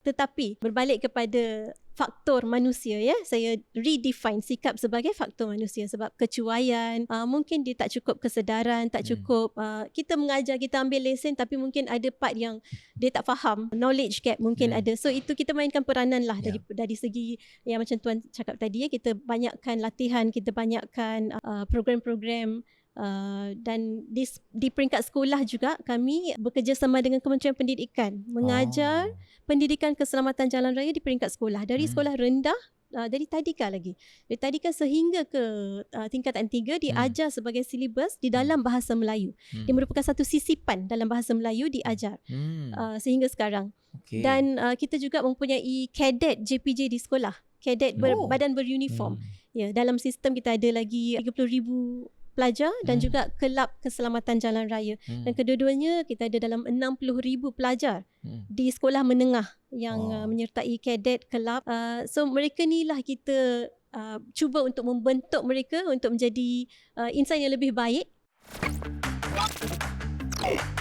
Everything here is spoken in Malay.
Tetapi berbalik kepada faktor manusia ya saya redefine sikap sebagai faktor manusia sebab kecuaian uh, mungkin dia tak cukup kesedaran tak hmm. cukup uh, kita mengajar kita ambil lesen tapi mungkin ada part yang dia tak faham knowledge gap mungkin hmm. ada so itu kita mainkan peranan lah yeah. dari dari segi yang macam tuan cakap tadi ya kita banyakkan latihan kita banyakkan uh, program-program Uh, dan di, di peringkat sekolah juga kami bekerjasama dengan Kementerian Pendidikan mengajar oh. pendidikan keselamatan jalan raya di peringkat sekolah dari hmm. sekolah rendah uh, dari tadika lagi dari tadika sehingga ke uh, tingkatan tiga diajar hmm. sebagai silibus di dalam hmm. bahasa Melayu hmm. dia merupakan satu sisipan dalam bahasa Melayu diajar hmm. uh, sehingga sekarang okay. dan uh, kita juga mempunyai kadet JPJ di sekolah kadet ber, oh. badan beruniform hmm. ya dalam sistem kita ada lagi 30,000 pelajar dan hmm. juga kelab keselamatan jalan raya hmm. dan kedua-duanya kita ada dalam 60,000 pelajar hmm. di sekolah menengah yang oh. uh, menyertai kadet kelab uh, so mereka inilah kita uh, cuba untuk membentuk mereka untuk menjadi uh, insan yang lebih baik oh.